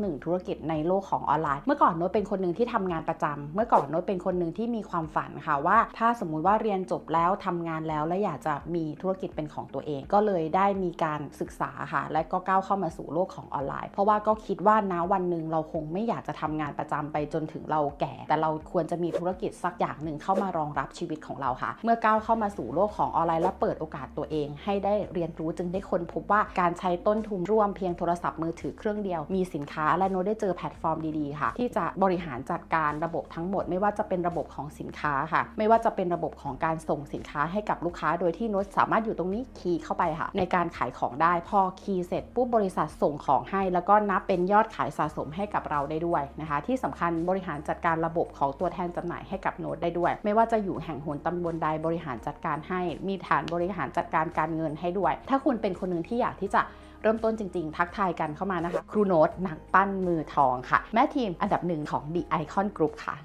หนึ่งธุรกิจในโลกของออนไลน์ เมื่อก่อนโน้ตเป็นคนหนึ่งที่ทำงานประจำเมื่อก่อนโน้ตเป็นคนหนึ่งที่มีความฝันค่ะว่า ถ้าสมมุติว่าเรียนจบแล้วทำงานแล้วและอยากจะมีธุรกิจเป็นของตัวเอง ก็เลยได้มีการศึกษาค่ะ และก็ก้าวเข้ามาสู่โลกของออนไลน์ เพราะว่าก็คิดว่านะวันหนึ่งเราคงไม่อยากจะทำงานประจำไปจนถึงเราแก่ แต่เราควรจะมีธุรกิจสักอย่างหนึ่งเข้ามารองรับชีวิตของเราค่ะ เมื่อก้าวเข้ามาสู่โลกของออนไลน์และเปิดโอกาสตัวเอง ให้ได้เรียนรู้จึงได้ค้นพบว่าการใช้ต้นทุนร่วมเพียงโทรศัพท์มือถือเครื่องเดียวมีสินค้าและโน้ตได้เจอแพลตฟอร์มดีๆค่ะ ที่จะบริหารจัดการระบบทั้งหมด ไม่ว่าจะเป็นระบบของสินค้าค่ะ ไม่ว่าจะเป็นระบบของการส่งสินค้าให้กับลูกค้า โดยที่โน้ตสามารถอยู่ตรงนี้คีย์เข้าไปค่ะ ในการขายของได้พอคีย์เสร็จปุ๊บบริษัทส่งของให้ แล้วก็นับเป็นยอดขายสะสมให้กับเราได้ด้วยนะคะ ที่สำคัญบริหารจัดการระบบของตัวแทนจำหน่ายให้กับโน้ตได้ด้วย ไม่ว่าจะอยู่แห่งหนตำบลใดบริหารจัดการให้ มีฐานบริหารจัดการการเงินให้ด้วย ถ้าคุณเป็นคนหนึ่งที่อยากที่จะเริ่มต้นจริง ๆ ทักทายกันเข้ามานะคะ ครูโน้ตนักปปั้นมือทองค่ะ แม่ทีมอันดับหนึ่งของ The Icon Group ค่ะ